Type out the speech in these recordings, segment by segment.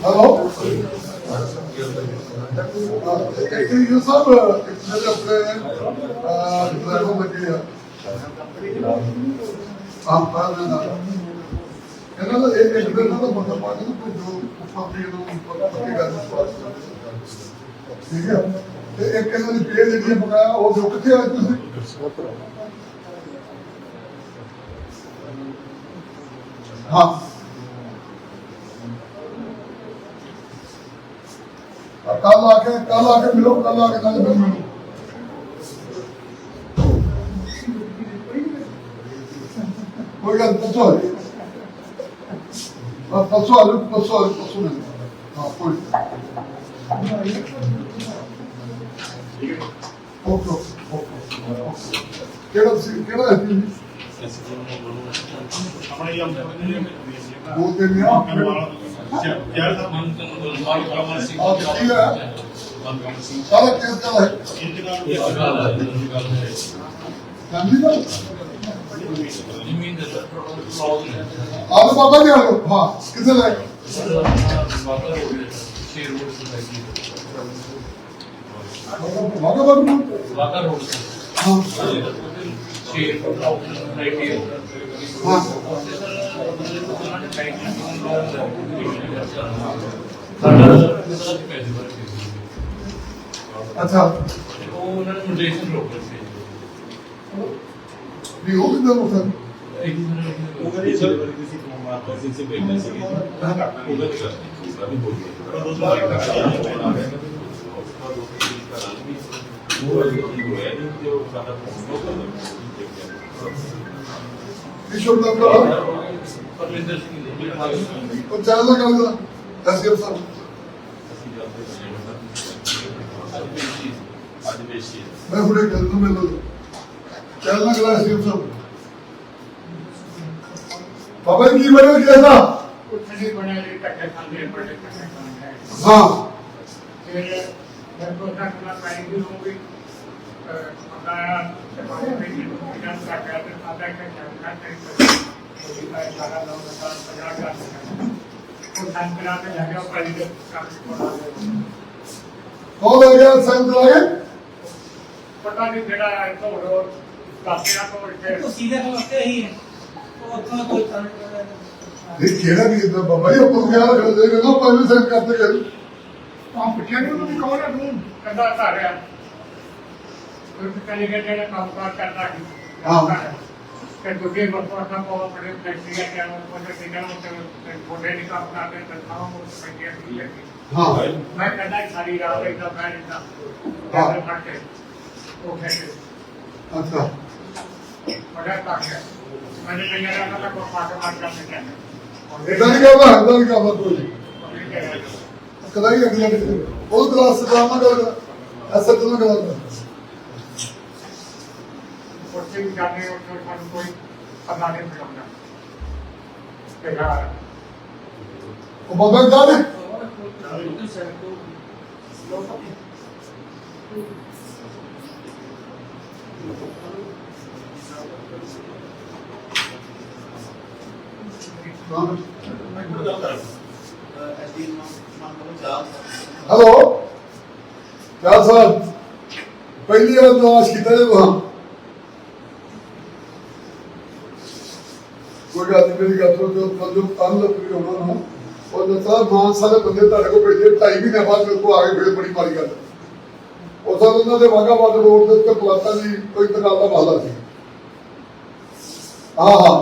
Hello ਇਹ ਸਭ ਜਿਹੜੇ ਆਪਣੇ ਡਰਾਈਵਰ ਲੱਗੇ ਆ ਆਮ ਪਾਣ ਦਾ ਇਹਨਾਂ ਦਾ ਇਹ ਇੱਕ ਦਿਨ ਦਾ ਬੰਦਾ ਪਾਣੀ ਨੂੰ ਕੋਈ ਜੋ ਉੱਪਰ ਵੀ ਇਹਨੂੰ ਉੱਪਰ ਪੱਕੇ ਗੱਲ ਸਵਾਲ ਠੀਕ ਹੈ ਤੇ ਇੱਕ ਇਹਨਾਂ ਦੀ ਪੇਜ ਜਿਹੜੀ ਬਗਾਇਆ ਉਹ ਜੋ ਕਿੱਥੇ ਆ ਤੁਸੀਂ ਹਾਂ ਕੱਲ ਆ ਕੇ ਕੱਲ ਆ ਕੇ ਮਿਲੋ ਕੱਲ ਆ ਕੇ ਨਾਲ ਮਿਲੋ ਕੋਈ ਗੱਲ ਪਸੋ ਆ ਪਸੋ ਆ ਆ ਪਸੋ ਨਹੀਂ ਹਾਂ ਕੋਈ ਓਕੇ ਓਕੇ ਕਿਹੜਾ ਸੀ ਕਿਹੜਾ ਹੈ ਜੀ? ਦੋ ਤਿੰਨ ਆ ਆ ਕੀ ਹੈ? ਸਾਰਾ ਕੇਸ ਦਾ ਹੈ ਫੈਮਿਲੀ ਦਾ ਆਲੋ ਬਾਬਾ ਜੀ ਆਲੋ ਹਾਂ ਕਿੱਥੇ ਲੈ ਵਾਗਾ ਬਾਬਾ ਨੂੰ ਹਾਂ ਹਾਂ। ਅੱਛਾ। ਵੀ ਉਹ ਕਿਦਾਂ ਹੋ। ਸਕਦਾ ਵਿਸ਼ਵ ਦਾ ਭਰਾ। ਉਹ ਚਾਹ ਦਾ ਗੱਲ ਦਾ ਐਸਐਮ ਸਾਹਿਬ ਮੈਂ ਹੁਣੇ ਗੱਲ ਨੂੰ ਮਿਲ ਲਓ ਚਾਹ ਦਾ ਗੱਲ ਐਸਐਮ ਸਾਹਿਬ ਬਾਬਾ ਜੀ ਕੀ ਬਣਿਆ ਕਿਹਦਾ ਕੁਛ ਨਹੀਂ ਬਣਿਆ ਜੀ ਟੱਕੇ ਖਾਂਦੇ ਬੜੇ ਟੱਕੇ ਖਾਂਦੇ ਹਾਂ। ਫਿਰ ਮੈਂ ਤੋਂ ਤੱਕ ਨਾ ਪਾਏਗੀ ਹੋਊਗੀ ਪਕਾਇਆ ਤੇ ਪਾਣੀ ਵਿੱਚ ਇਹਨਾਂ ਦਾ ਕਰ ਤੇ ਆਦਾ ਕਿ ਚੰਗਾ ਤੇ ਉਹਦੀ ਦਾ ਸਾਰਾ ਲੋਕ ਦਾ ਸਜਾ ਕਰ ਉਹ ਸੰਕਰਾ ਤੇ ਲੱਗਿਆ ਪਾਣੀ ਦੇ ਕੰਮ ਕੋਲ ਆ ਗਿਆ ਸੰਤ ਲਾਗੇ ਪਤਾ ਨਹੀਂ ਜਿਹੜਾ ਢੋੜ ਹੋਰ ਕਾਸਿਆ ਢੋੜ ਤੇ ਉਹ ਸੀਧੇ ਰਸਤੇ ਹੀ ਹੈ। ਉਹ ਉੱਥੋਂ ਕੋਈ ਤਾਂ ਇਹ ਕਿਹੜਾ ਵੀ ਇਦਾਂ ਬਾਬਾ ਜੀ ਉਹ ਕਿਹੜਾ ਕਰਦੇ ਨੇ ਨਾ ਪੰਜ ਸੈਂਟ ਕਰਦੇ ਗਏ ਤਾਂ ਪੁੱਛਿਆ ਕਿ ਉਹਨੂੰ ਕੌਣ ਹੈ ਤੂੰ? ਕਹਿੰਦਾ ਧਾਰਿਆ ਫਿਰ ਕਹਿੰਦੇ ਕਿ ਜਿਹੜਾ ਕੰਮ ਕਾਰ ਕਰਦਾ ਸੀ। ਹਾਂ। ਕਿ ਦੂਜੇ ਵਰਤਾਂ ਦਾ ਕੋਲ ਆਪਣੇ ਫੈਕਟਰੀਆਂ ਕਿਆ ਨੂੰ ਕੋਈ ਕਿਹਨਾਂ ਨੂੰ ਕੋਡੇ ਨਹੀਂ ਕੰਮ ਕਰਦੇ ਤਾਂ ਉਹ ਫੈਕਟਰੀਆਂ ਨਹੀਂ ਲੱਗੀ ਹਾਂ। ਮੈਂ ਕਹਿੰਦਾ ਸਾਰੀ ਰਾਤ ਇਦਾਂ ਬੈਠ ਇਦਾਂ ਹਾਂ। ਉਹ ਫੈਕਟਰੀ ਅੱਛਾ। ਬੜਾ ਟੱਕ ਹੈ। मैंने कहीं ना कहीं को पाकर मार कर देते हैं ਇਦਾਂ ਨਹੀਂ। ਕਹਵਾ ਇਦਾਂ ਨਹੀਂ ਕਹਵਾ ਤੂੰ ਜੀ। ਕਦਾਂ ਹੀ ਅਗਲੇ ਦਿਨ ਉਹ ਕਲਾਸ ਡਰਾਮਾ ਗੱਲ ਐਸਾ ਤੁਮ ਗੱਲ ਪਰਚੇ ਵੀ ਕਰਨੇ ਉਹ ਤੁਹਾਨੂੰ ਕੋਈ ਪਤਾ ਨਹੀਂ ਲੱਗਦਾ ਤੇ ਯਾਰ ਉਹ ਬਾਬਾ ਗੱਲ ਹੈ ਲੋਕਾਂ ਹੈਲੋ ਕਿਆ ਸਾਹਿਬ ਪਹਿਲੀ ਵਾਰ ਨਵਾਜ਼ ਕੀਤਾ ਜੇ ਤੁਹਾਂ ਕੋਈ ਗੱਲ ਨਹੀਂ ਮੇਰੀ ਗੱਲ ਤੋਂ ਜੋ ਜੋ ਤਨ ਲੱਗ ਹੋਣਾ ਨਾ ਉਹ ਦੱਸਾ ਮਾਨ ਸਾਰੇ ਬੰਦੇ ਤੁਹਾਡੇ ਕੋਲ ਭੇਜੇ ਢਾਈ ਮਹੀਨੇ ਬਾਅਦ ਮੇਰੇ ਕੋਲ ਆ ਕੇ ਫਿਰ ਬੜੀ ਮਾੜੀ ਗੱਲ। ਉਹ ਉਹਨਾਂ ਦੇ ਵਾਗਾਬਾਦ ਰੋਡ ਦੇ ਉੱਤੇ ਪਲਾਟਾਂ ਦੀ ਕੋਈ ਦੁਕਾਨ ਦਾ ਮਾਲਾ ਸੀ। ਹਾਂ ਹਾਂ।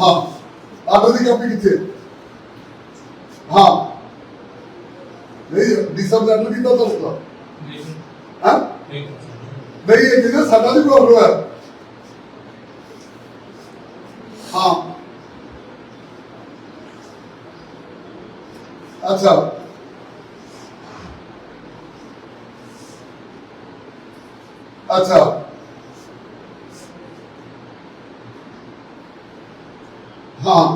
ਹਾਂ, ਆਰਡਰ ਦੀ ਕਾਪੀ ਕਿੱਥੇ? ਹਾਂ। ਨਹੀਂ ਡੀਸਮ ਦਾ ਆਰਡਰ ਕੀਤਾ ਤਾਂ ਹੁੰਦਾ ਹਾਂ? ਨਹੀਂ, ਇਹ ਜਿਹੜਾ ਸਾਡਾ ਵੀ ਪ੍ਰੋਬਲਮ ਹੈ ਹਾਂ। ਅੱਛਾ ਅੱਛਾ ਹਾਂ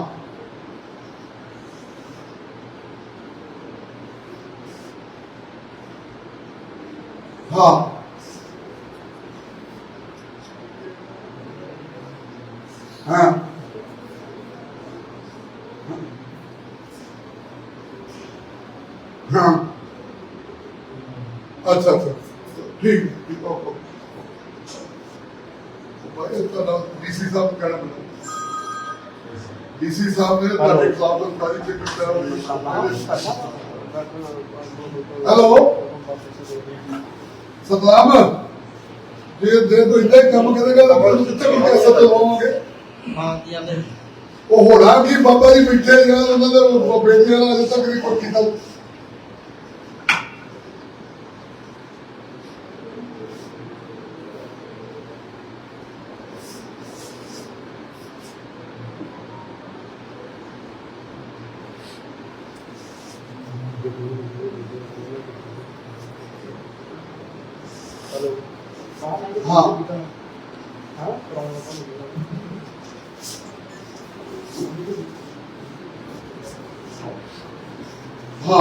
ਹਾਂ ਹਾਂ ਅੱਛਾ ਅੱਛਾ ਠੀਕ ਠੀਕ ਓਕੇ ਭਾਈ ਤੁਹਾਡਾ ਡੀਸੀ ਸਾਹਿਬ ਕਹਿਣਾ ਮੈਨੂੰ ਡੀਸੀ ਸਾਹਿਬ ਨੇ ਤੁਹਾਡੇ ਖਿਲਾਫ ਸਾਰੀ ਚੈੱਕ ਕਰਾ ਹੈਲੋ ਸਤਨਾਮ ਜੇ ਜੇ ਤੂੰ ਇੰਨਾ ਹੀ ਕੰਮ ਕਰੇਗਾ ਤਾਂ ਫਿਰ ਕਿੱਥੇ ਵੀ ਪੈਸਾ ਤੇ ਲਵਾਂਗੇ ਹਾਂ ਕੀ ਆਂਦੇ ਉਹ ਹੋਣਾ ਕਿ ਬਾਬਾ ਜੀ ਮਿੱਠੇ ਜਾਂ ਉਹਨਾਂ ਦੇ ਉਹ ਬੇਟੀਆਂ ਨਾਲ ਅਜੇ ਤੱਕ ਵੀ ਕੋਈ ਕੀਤਾ ਹਾਂ ਹਾਂ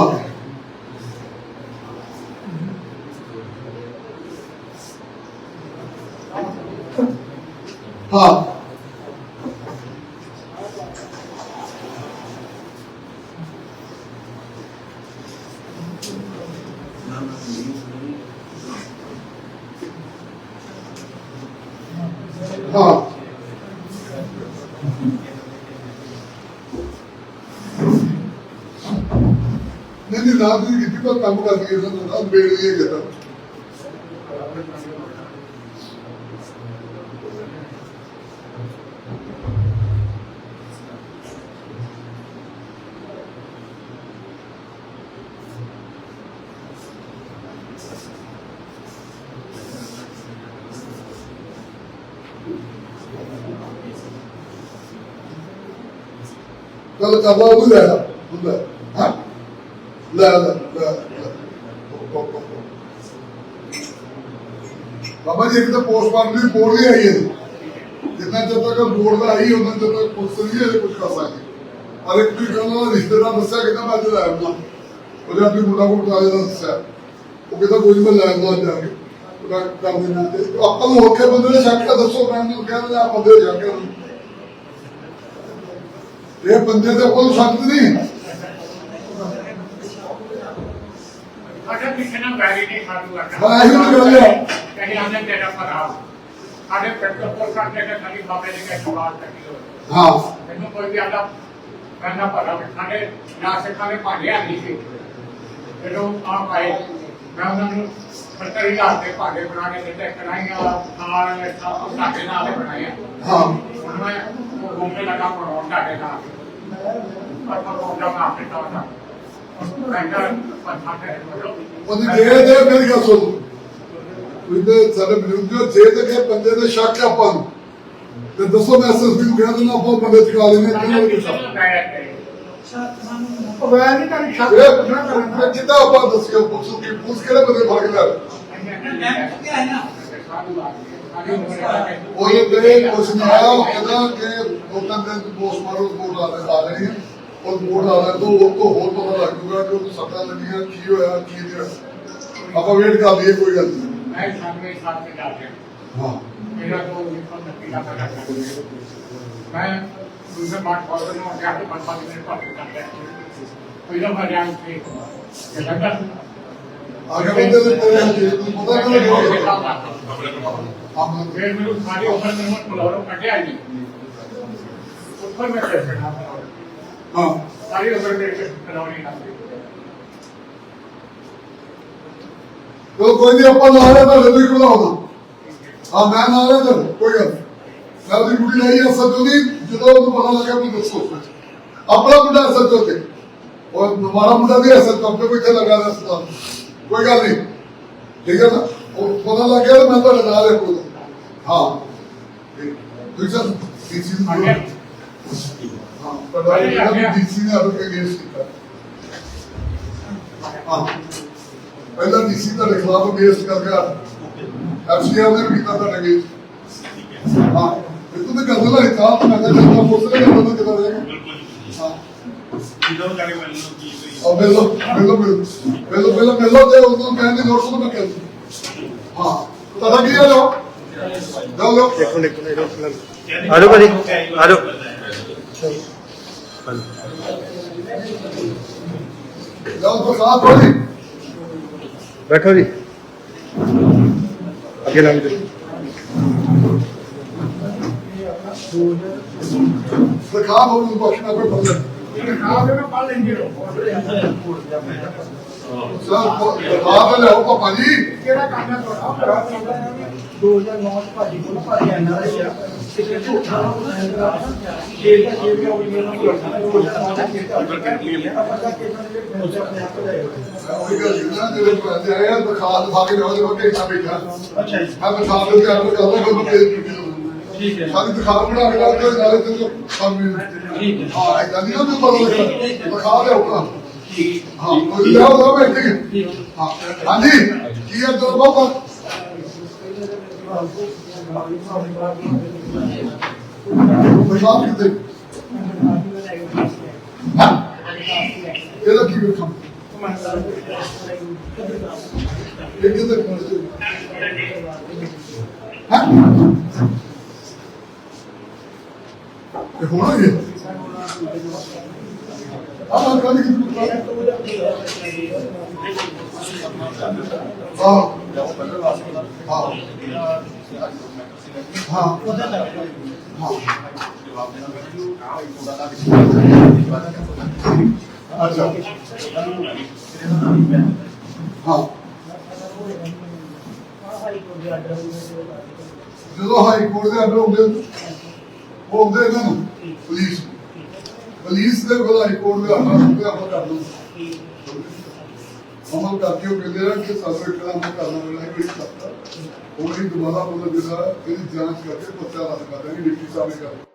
ਹਾਂ ਹਾਂ। ਨਹੀਂ ਨਹੀਂ, ਨਾ ਤੁਸੀਂ ਕੀਤੀ ਪਰ ਕੰਮ ਕਰਦੀ ਹੈ ਸਰ ਨਾ ਬੇੜ ਲਈ ਹੈ ਚੱਲ ਕਰ ਲਾ ਉਹ ਲੈ ਬਾਬਾ ਜੀ ਇੱਕ ਤਾਂ ਪੋਸਟਮਾਰਟਮ ਦੀ ਰਿਪੋਰਟ ਨਹੀਂ ਆਈ ਹੈ ਜਿੰਨਾ ਚਿਰ ਤੱਕ ਬੋਰਡ ਦਾ ਆਈ ਉਹਨਾਂ ਚਿਰ ਤੱਕ ਪੁਲਿਸ ਨਹੀਂ ਇਹ ਕੁਝ ਕਰ ਸਕਦੀ ਪਰ ਇੱਕ ਕਹਿੰਦਾ ਰਿਸ਼ਤੇਦਾਰ ਦੱਸਿਆ ਕਿ ਮੈਂ ਅੱਜ ਲੈ ਉਹਦੇ ਆਪਣੀ ਮੁੰਡਾ ਕੋਲ ਬਤਾ ਦੇਣਾ ਦੱਸਿਆ ਉਹ ਕਹਿੰਦਾ ਕੋਈ ਮੈਂ ਲੈ ਆਉਂਦਾ ਜਾ ਕੇ ਉਹਦਾ ਕਰ ਦੇਣਾ ਆਪਾਂ ਨੂੰ ਔਖੇ ਬੰਦੇ ਨੇ ਸ਼ੱਕ ਤਾਂ ਦੱਸੋ ਮੈਂ ਉਹਨੂੰ ਕਹਿੰਦਾ ਆ ਦੇ ਸ਼ੱਕ ਹੈ ਇਹ ਬੰਦੇ ਤੇ ਕੋਈ ਸ਼ੱਕ ਨਹੀਂ। ਸਾਡੇ ਪਿੱਛੇ ਨਾ ਬੈਰੀ ਨਹੀਂ ਹਾਂ, ਇਹੀ ਤਾਂ ਗੱਲ ਹੈ। ਕਹੀਂ ਆਨੇ ਤੇਰਾ ਭਰਾ। ਸਾਡੇ ਪੈਟਰੋਲ ਕੋਲ ਕਰਦੇ ਕਿ ਖਾਲੀ ਬਾਬੇ ਦੇ ਕੇ ਚੱਕੀ ਹੋਏ ਹਾਂ। ਮੈਨੂੰ ਕੋਈ ਵੀ ਆਦਾ ਕਰਨਾ ਭਰਾ ਸਾਡੇ ਨਾ ਸਿੱਖਾਂ ਦੇ ਭਾਂਡਿਆ ਨਹੀਂ ਸੀ। ਜਦੋਂ ਆਪ ਆਏ ਮੈਂ ਉਹਨਾਂ ਨੂੰ ਫਰਕਰੀ ਲਾ ਕੇ ਭਾਂਡੇ ਬਣਾ ਕੇ ਦਿੱਤੇ ਕੜਾਈਆਂ ਨਾਲ ਸਭ ਸਾਡੇ ਨਾਲ ਬਣਾਇਆ ਹਾਂ। ਤੁਹਾਡੇ ਨਾਲ ਪਰ ਪਰ ਉਹ ਜਮਾ ਆਪੇ ਤਾਂ ਮੈਂ ਕਿਹਾ ਪੱਥਾ ਤੇ ਉਹਦੀ ਜੇ ਤੇ ਮੇਰੀ ਗੱਲ ਸੁਣ ਉਹਦੇ ਸਾਡੇ ਵਿਰੁੱਧ ਜੇ ਤੇ ਕਿ ਬੰਦੇ ਦੇ ਸ਼ੱਕ ਆਪਾਂ ਨੂੰ ਤੇ ਦੱਸੋ ਮੈਂ ਐਸਐਸਪੀ ਨੂੰ ਕਹਿ ਦਿੰਦਾ ਆਪਾਂ ਬੰਦੇ ਚੁਕਾ ਲੈਣੇ ਕਿਹਨਾਂ ਨੂੰ ਸ਼ੱਕ ਉਹ ਵੈਰ ਨਹੀਂ ਕਰੀ ਸ਼ੱਕ ਇਹ ਇਹ ਜਿੱਦਾਂ ਆਪਾਂ ਦੱਸਿਓ ਪੁਲਿਸ ਨੂੰ ਕਿ ਪੁਲਿਸ ਕਿਹੜੇ ਬੰਦੇ ਫੜ ਕੇ ਲੈ ਮੈਂ ਕਿਹਾ ਹੈ ਨਾ ਉਹ ਇਹ ਜਿਹੜੇ ਕੁਛ ਨਹੀਂ ਆਇਆ ਉਹ ਕਹਿੰਦਾ ਕਿ ਲੋਕਾਂ ਦੇ ਪੋਸਟਮਾਰਟਮ ਰਿਪੋਰਟ ਆ ਰਹੇ ਆ ਰਹੀ ਹੈ। ਉਹ ਰਿਪੋਰਟ ਆ ਰਿਹਾ ਤੋਂ ਉਹ ਤੋਂ ਹੋਰ ਪਤਾ ਲੱਗ ਜੂਗਾ ਕਿ ਉਹ ਸੱਟਾਂ ਲੱਗੀਆਂ ਕੀ ਹੋਇਆ ਕੀ ਨਹੀਂ ਆਪਾਂ ਵੇਟ ਕਰ ਲਈਏ ਕੋਈ ਗੱਲ ਨਹੀਂ। ਮੈਂ ਸਾਹਮਣੇ ਸਾਥ ਤੇ ਜਾ ਰਿਹਾ ਹਾਂ। ਮੇਰਾ ਤੋਂ ਨਿਕਲ ਨੱਕੀ ਦਾ ਪਤਾ ਮੈਂ ਦੂਸਰੇ ਬਾਤ ਫੋਰਵਰਡ ਨੂੰ ਜਾ ਕੇ ਪੰਜ ਪੰਜ ਮਿੰਟ ਬਾਅਦ ਕਰਦਾ ਕੋਈ ਨਾ ਮਰਿਆ ਤੇ ਲੱਗਾ ਆਗੇ ਬੰਦੇ ਦੇ ਤੇਰੇ ਹੱਥ ਨੂੰ ਪਤਾ ਕਿਹਨੇ ਬੋਲਿਆ ਹਾਂ ਫਿਰ ਮੈਨੂੰ ਸਾਰੀ ਉਮਰ ਮੈਨੂੰ ਕੋਲੋਂ ਕੱਢਿਆ ਹੀ ਨਹੀਂ ਉੱਪਰ ਮੈਂ कैसे ना ਹਾਂ ਸਾਰੀ ਉਮਰ ਮੇਰੇ ਕੇ ਕਰਾਉਣੀ ਨਾ ਚਲੋ ਕੋਈ ਨਹੀਂ ਆਪਾਂ ਨਾਲ ਹੈ ਤਾਂ ਲੱਭੀ ਕੋਲ ਆਉਣਾ ਹਾਂ ਮੈਂ ਨਾਲ ਹੈ ਤਾਂ ਕੋਈ ਗੱਲ ਨਹੀਂ। ਮੈਂ ਉਹਦੀ ਡਿਊਟੀ ਲਈ ਹੈ ਸੱਜੋ ਦੀ ਜਦੋਂ ਉਹਨੂੰ ਪਤਾ ਲੱਗਾ ਵੀ ਦੱਸੋ ਆਪਣਾ ਮੁੰਡਾ ਹੈ ਸੱਜੋ ਤੇ ਉਹ ਹਮਾਰਾ ਮੁੰਡਾ ਵੀ ਹੈ ਸੱਜੋ ਆਪਣੇ ਕੋਈ ਤੇ ਲਗਾ ਰਿਹਾ ਸਤਾ ਕੋਈ ਗੱਲ ਨਹੀਂ। ਠੀਕ ਹੈ ਨਾ? ਉਹ ਪਤਾ ਲੱਗ ਗਿਆ ਤਾਂ ਮੈਂ ਤੁਹਾਡੇ ਨਾਲ ਹੈ ਕੋਈ ਹਾਂ। ਦੂਜਾ ਡੀਸੀ ਨੂੰ ਹਾਂ ਪਰ ਡੀਸੀ ਨੇ ਆਪਕੇ ਅਗੇਂਸਟ ਕੀਤਾ। ਹਾਂ। ਪਹਿਲਾਂ ਡੀਸੀ ਦਾ ਖਿਲਾਫ ਅਗੇਂਸਟ ਕਰ ਗਿਆ ਐਫਸੀਆਰ ਨੇ ਕੀਤਾ ਤੁਹਾਡੇ ਅਗੇਂਸਟ ਹਾਂ। ਇਹ ਤੂੰ ਤਾਂ ਦੇਣਾ ਇਹ ਕਾਹ ਮੈਂ ਤਾਂ ਜਦੋਂ ਪੁੱਛ ਰਿਹਾ ਕਿ ਕਿਦਾਂ ਰਹੇਗਾ ਹਾਂ। ਕਿਦੋਂ ਕਰੇ ਮੈਨੂੰ ਕੀ ਉਹ ਮਿਲੋ ਮਿਲੋ ਮਿਲੋ ਮਿਲੋ ਮਿਲੋ ਤੇ ਉਦੋਂ ਕਹਿਣ ਦੀ ਲੋੜ ਸੁਣ ਮੈਂ ਕਹਿੰਦਾ ਹਾਂ। ਤੁਹਾਡਾ ਕੀ ਹਾਲ ਹੋ ਜਾਓ ਜਾਓ ਆਜੋ ਭਾਜੀ ਆਜੋ। ਤਾਂ ਸਾਥ ਹੋਈ। ਬੈਠੋ ਜੀ। ਅੱਗੇ ਲੰਘ ਜਾਓ। ਦਿਖਾ ਨੂੰ ਬਖਸ਼ਣਾ ਕੋਈ ਬੰਦਾ। ਦਿਖਾ ਦੇ ਮੈਂ ਪੜ ਲੈਂਦੀ ਰਹੋ। ਸਰ ਦਿਖਾ ਤੇ ਲਿਆਓ ਪਾਪਾ ਜੀ। ਕਿਹੜਾ ਕੰਮ ਹੈ ਤੁਹਾਡਾ? 2009 ਚ ਭਾਜੀ ਕੋਲ ਭਾਜੀ ਐਨਆਰਆਈ ਆ। ਕਿਤੇ ਝੂਠਾ ਜੇਲ੍ਹ ਦਾ ਜੇਲ੍ਹ ਦਾ ਉਹ ਇਹਨਾਂ ਨੂੰ ਲੱਗਦਾ ਉਹ ਆਪਾਂ ਜਾ ਕੇ ਇਹਨਾਂ ਦੇ ਉਹੀ ਗੱਲ ਜਿਹਨਾਂ ਦੇ ਵਿੱਚ ਪੈਸੇ ਆਏ ਆ ਦਿਖਾ ਦਿਖਾ ਕੇ ਲਿਆਓ ਦੇਖੋ ਕਿੱਥਾ ਬੈਠਾ। ਅੱਛਾ ਜੀ। ਮੈਂ ਦਿਖਾ ਦੇ ਕੇ ਆਪ ਕਰਦਾ ਕੋਈ ਪੇਜ ਠੀਕ ਹੈ ਸਾਡੀ ਦਿਖਾ ਬਣਾ ਕੇ ਲਾ ਕੇ ਨਾਲੇ ਤੇ ਠੀਕ ਹੈ ਹਾਂ ਇਦਾਂ ਨਹੀਂ ਨਾ ਤੂੰ ਬਦਲ ਦਿਖਾ ਆਪਣਾ ਠੀਕ ਹਾਂ ਉਹ ਲਿਆਓ ਦਾ ਬੈਠੇ ਠੀਕ ਹਾਂ ਹਾਂਜੀ, ਕੀ ਹੈ ਦੋ ਬਾਬਾ? ਪੰਜਾਬ ਕਿਤੇ ਹਾਂ। ਇਹਦਾ ਕੀ ਵੇਖਾਂ ਇਹ ਕਿਤੇ ਪਹੁੰਚੇ ਹਾਂ। ਇਹ ਹੋਣਾ ਹੀ। ਹੈ ਆਹ ਕੱਲ ਕੀ ਪੁੱਛਾ ਹਾਂ ਹਾਂ ਹਾਂ ਹਾਂ ਅੱਛਾ ਹਾਂ ਜਦੋਂ ਹਾਈ ਕੋਰਟ ਦੇ ਆਰਡਰ ਹੁੰਦੇ ਉਹ ਹੁੰਦੇ ਇਹਨਾਂ ਨੂੰ ਪੁਲਿਸ ਦੇ ਕੋਲ ਹਾਈ ਕੋਰਟ ਦੇ ਆਰਡਰ ਆਪਾਂ ਕਰ ਲਓ। ਅਮਲ ਕਰਕੇ ਉਹ ਕਹਿੰਦੇ ਆ ਕਿ ਸਾਨੂੰ ਇੱਕ ਦਾ ਕਰਨਾ ਪੈਣਾ ਹੈ ਕਿਹੜੀ ਸੱਤਾ ਉਹ ਨਹੀਂ ਦੁਬਾਰਾ ਮਤਲਬ ਜਿਹੜਾ ਇਹਦੀ ਜਾਂਚ ਕਰਕੇ ਪੱਤਾ ਰੱਦ ਕਰ ਦੇਣਗੇ ਡਿਪਟੀ ਸਾਹਿਬ ਨੇ ਕਰ